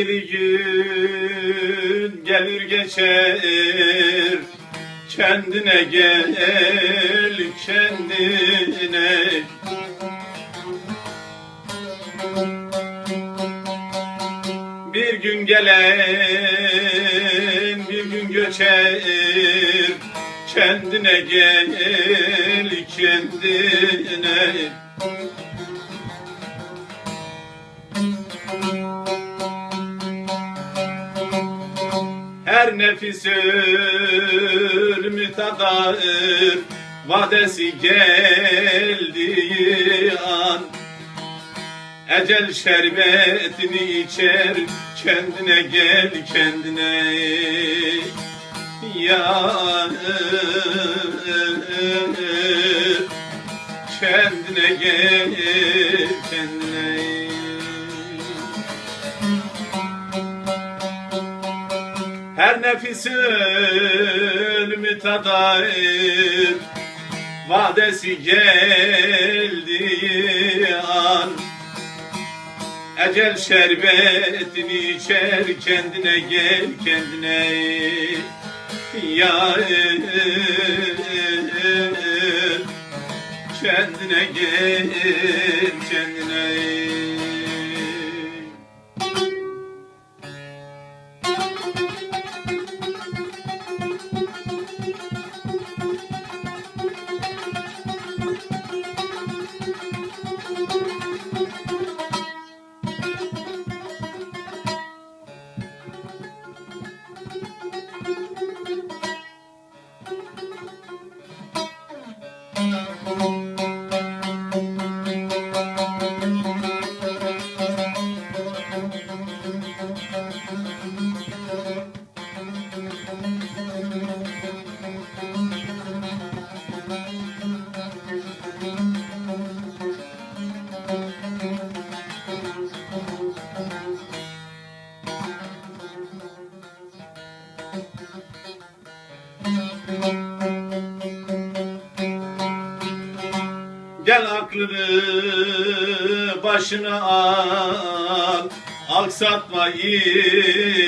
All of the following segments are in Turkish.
Hayırlı gün gelir geçer. Kendine gel kendine. Bir gün gelen bir gün göçer. Kendine gel kendine Her nefis ölümü tadar Vadesi geldiği an. Ecel şerbetini içer Kendine gel kendine Ya Kendine gel kendine Her nefis ölümü tadar Vadesi geldiği an. Ecel şerbetini içer kendine gel kendine Ya kendine gel kendine Gel aklını başına al Aksatma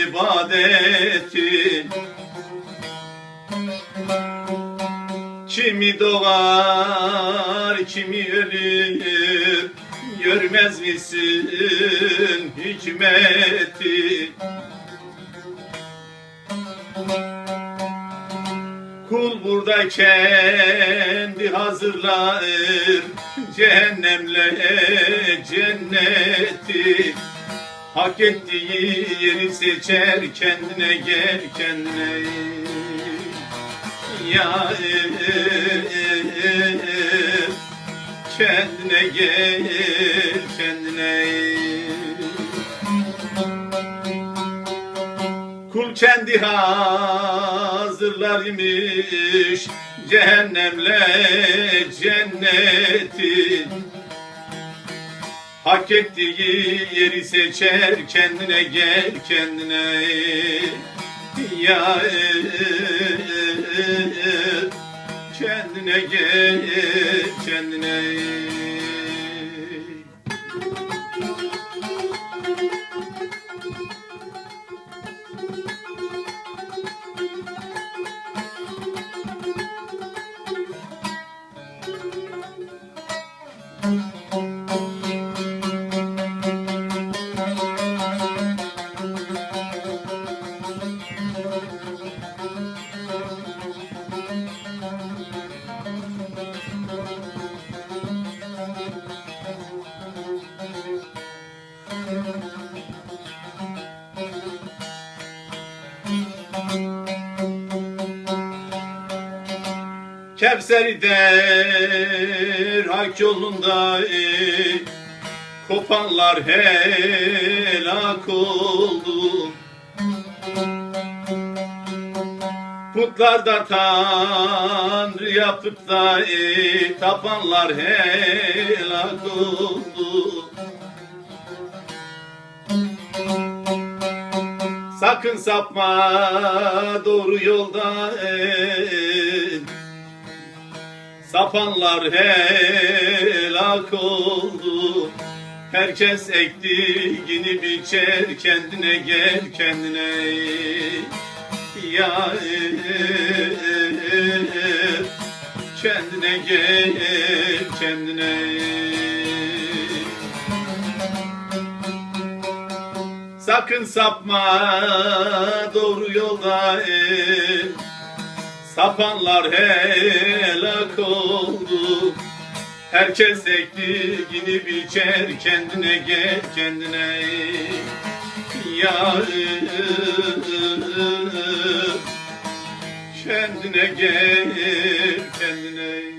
ibadeti Kimi doğar kimi ölür Görmez misin hikmeti? Kul burada kendi hazırlar cehennemle cenneti. Hak ettiği yeri seçer kendine gel kendine Ya kendine gel kendine Kul kendi hazırlar imiş cehennemle cenneti. Hak ettiği yeri seçer kendine gel kendine. Ya kendine gel kendine Kevseri der hak yolunda ey, Kopanlar helak oldu. Putlarda tanrı yapıp da Tapanlar helak oldu. Sakın sapma doğru yolda ey, Sapanlar helak oldu. Herkes ektiğini biçer kendine gel kendine ya kendine gel kendine. Sakın sapma doğru yolda el Sapanlar helak oldu. Herkes ektiğini biçer kendine gel kendine ya kendine gel kendine